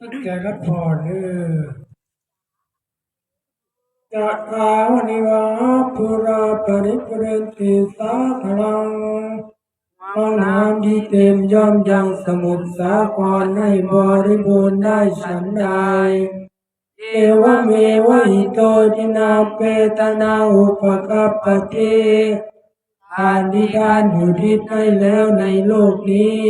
ตั้งใจรับพรเออจะทาวนิวาปุราปริปุเรนติสาคลังห้องน้ำที่เต็มย่อมยังสมุทรสาครให้บริบูรณ์ได้ฉันใดเอวเมวหิโตทินาเปตนาอุปกัปปติทานที่ทานอยู่ที่ได้แล้วในโลกนี้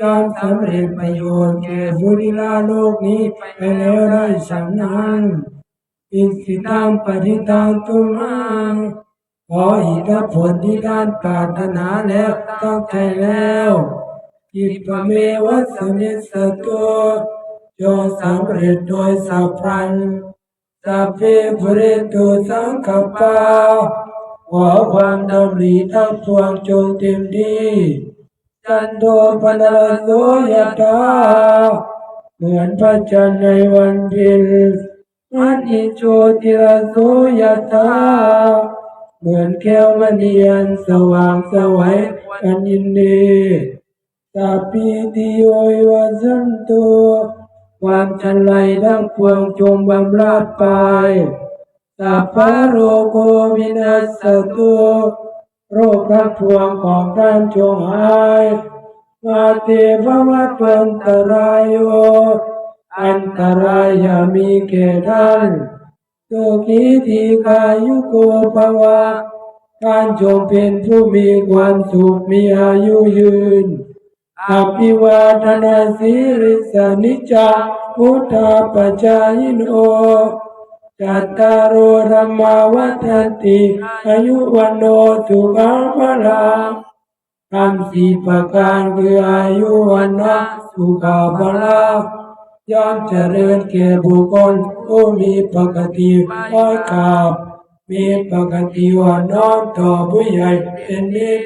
ย่อมสำเร็จประโยชน์แก่บุริลาโลกนี้ไปแล้วได้ฉันนั้นอิสิตังปฏิตังตุมังขออิทธิผลที่ท่านปรารถนาแล้วต้องใจแล้วอิปเมวัสมิสตัวจงสำเร็จโดยสัพพันสัพเพปเรตุสังกปาขอความดำริทั้งปวงจงเต็มที่ จันโทปนาโสยตาเหมือนพระจันทร์ในวันเพ็ญอันอิโชติระโสยตาเหมือนแก้วมณีอันสว่างสวัยอันยินดีตาปีติโอยวัสันตุความชันไรทั้งปวงจงบำราดไปสัพพะโรโควินัสสตุ โรคทั้งปวงของท่านจงหายมาเตภวัตวันตรายโยอันตรายอย่ามีแก่ท่านสุขีทีกายุโกภวะท่านจงเป็นผู้มีความสุขมีอายุยืนอภิวาทนาสิริสนิจจาพุทธาปจายโน จัตตารโอธรรมาวัฏันติอายุวันโนสุขังพลังคำสี่ประการคืออายุวันนะสุขาพลังย่อมเจริญแก่บุคคลผู้มีปกติค่อยกราบมีปกติอ่อนน้อมต่อผู้ใหญ่เป็นนิจ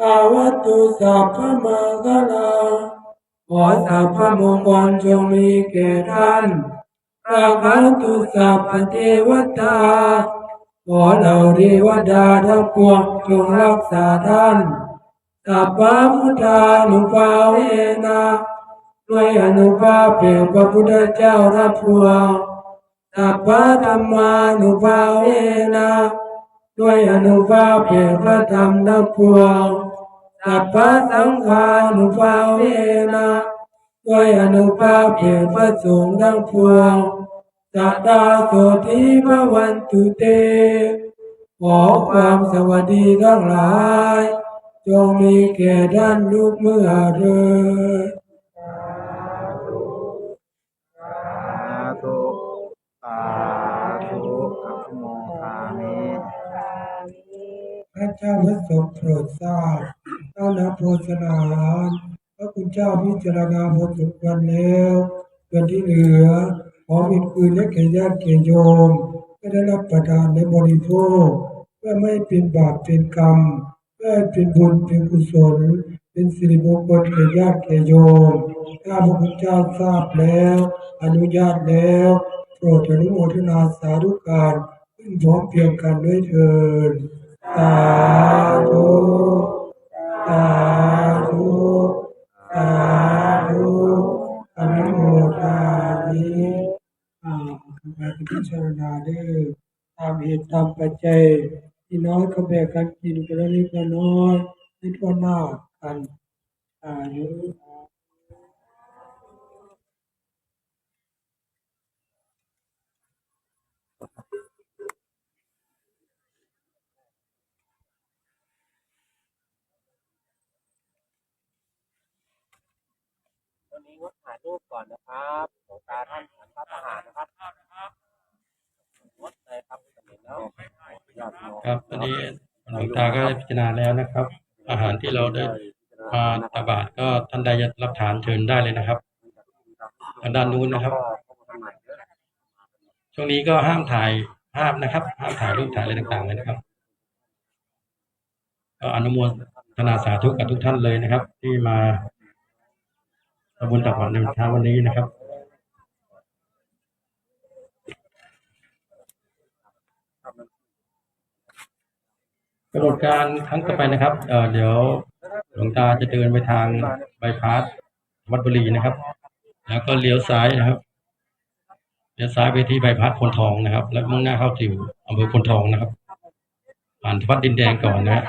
อาวัตุสัพพมังคลาขอสัพพมงคลจงมีแก่ท่าน อาคันตุสัพเทวตา ขอเหล่าเทวดาทั้งปวงจงรักษาท่านสัพพะพุทธานุภาเวนะด้วยอนุภาพแห่งพระพุทธเจ้าทั้งปวงสัพพะธรรมานุภาเวนะด้วยอนุภาพแห่งพระธรรมทั้งปวงสัพพะสังฆานุภาเวนะ ด้วยอนุภาพแห่งพระสงฆ์ทั้งปวงสัตตาโสธิภวันตุเต ขอความสวัสดีทั้งหลาย จงมีแก่ท่านลูกเมื่อเถิดสาธุสาธุอัพโมทามิพระเจ้าพระสงฆ์โปรดทราบต้านับโภชนาหาร พระคุณเจ้าพิจารณาพอสมควรแล้วส่วนที่เหลือขอเป็นคืนและแก่ญาติแก่โยมก็ได้รับประทานในบริโภคเพื่อไม่เป็นบาปเป็นกรรมเพื่อเป็นบุญเป็นกุศล เป็นสิริมงคลแก่ญาติแก่โยมถ้าพระคุณเจ้าทราบแล้ว อนุญาตแล้วโปรดอนุโมทนาสาธุการขึ้นพร้อมเพียงกันด้วยเถิดสาธุสาธุสาธุอนุโมทามิอ่าการ พิจารณาได้อตามเหตุตามปัจจัยที่น้อยก็แบ่งกันกินกันละเล็กละน้อยไม่ทั่วหน้ากันอายุวันนี้งดถ่ายรูปก่อนนะครับหลวงตาท่านฉันพระทหารนะครับงดเลยครับเห็นแล้วญาติโยม ครับอันนี้หลวงตาก็ได้พิจารณาแล้วนะครับ อาหารที่เราได้มาตบาตก็ท่านใดจะรับทานเชิญได้เลยนะครับทางด้านนู้นนะครับ ช่วงนี้ก็ห้ามถ่ายภาพนะครับ ห้ามถ่ายรูปถ่ายอะไรต่างๆเลยนะครับก็อนุโมทนาสาธุกับทุกท่านเลยนะครับ ที่มาทำบุญตักบาตรในเช้าวันนี้นะครับ กำหนดการครั้งต่อไปนะครับเเดี๋ยวหลวงตาจะเดินไปทางบายพาสวัดบุรีนะครับ แล้วก็เลี้ยวซ้ายนะครับเลี้ยวซ้ายไปที่ใบายพัดพนทองนะครับ แล้วมุ่งหน้าเข้าสิวอำเภอพนทองนะครับผ่านวัดดินแดงก่อนนะฮะ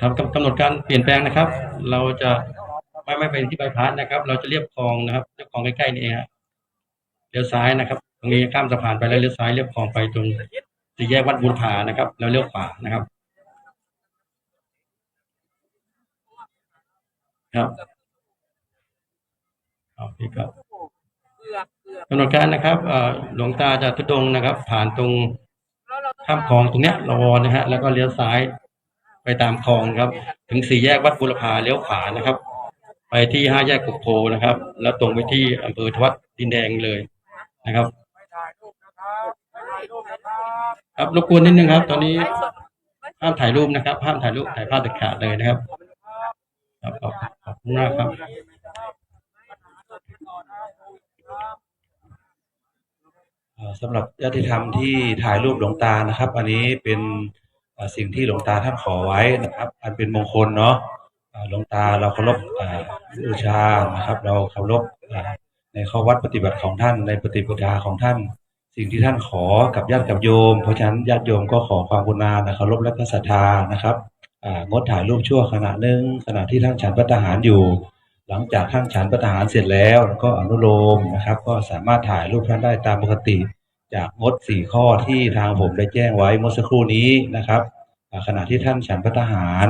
ครับกำกำหนดการเปลี่ยนแปลงนะครับ เราจะไม่ไม่ไปที่ใบายพัดนะครับ เราจะเรียบคลองนะครับเรียบคลองใกล้ๆนี่เองฮะเลี้ยวซ้ายนะครับ ตรงนี้ข้ามสะพานไปแล้วเลี้ยวซ้ายเรียบคลองไปตรงสี่แยกวัดบุรพานะครับ แล้วเลี้ยวขวานะครับ ครับครับพี่ครับกำหนดการนะครับหลวงตาจะทุดงนะครับ ผ่านตรงข้ามคลองตรงเนี้ยรอนะฮะแล้วก็เลี้ยวซ้าย ไปตามคลองครับ ถึงสี่แยกวัดบุรพาเลี้ยวขวานะครับ ไปที่ห้าแยกกุกโพนะครับ แล้วตรงไปที่อำเภอทวัดดินแดงเลยนะครับครับรบกวนนิดนึงครับ ตอนนี้ห้ามถ่ายรูปนะครับห้ามถ่ายรูปถ่ายภาพเด็ดขาดเลยนะครับครับขอบขอบคุณมากครับสำหรับญาติธรรมที่ถ่ายรูปหลวงตานะครับ อันนี้เป็น สิ่งที่หลวงตาท่านขอไว้นะครับอันเป็นมงคลเนาะหลวงตาเราเคารพบูชานะครับ เราเคารพในข้อวัดปฏิบัติของท่านในปฏิปทาของท่าน สิ่งที่ท่านขอกับญาติกับโยม เพราะฉะนั้นญาติโยมก็ขอความกรุณานะเคารพและก็ศรัทธานะครับงดถ่ายรูปชั่วขณะหนึ่งขณะที่ท่านฉันพระทหารอยู่ หลังจากท่านฉันพระทหารเสร็จแล้ว ก็อนุโลมนะครับ ก็สามารถถ่ายรูปท่านได้ตามปกติ จากงดสี่ข้อที่ทางผมได้แจ้งไว้เมื่อสักครู่นี้นะครับขณะที่ท่านฉันพระทหาร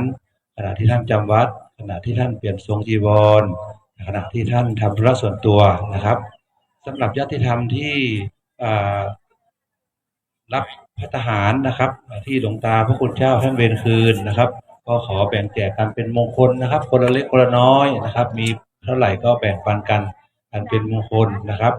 ขณะที่ท่านจำวัด ขณะที่ท่านเปลี่ยนทรงจีวร ขณะที่ท่านทำธุระส่วนตัวนะครับสำหรับญาติธรรมที่รับพระทหารนะครับ ที่หลวงตาพระคุณเจ้าท่านเวรคืนนะครับ ก็ขอแบ่งแจกกันเป็นมงคลนะครับ คนละเล็กคนละน้อยนะครับ มีเท่าไหร่ก็แบ่งปันกันอันเป็นมงคลนะครับ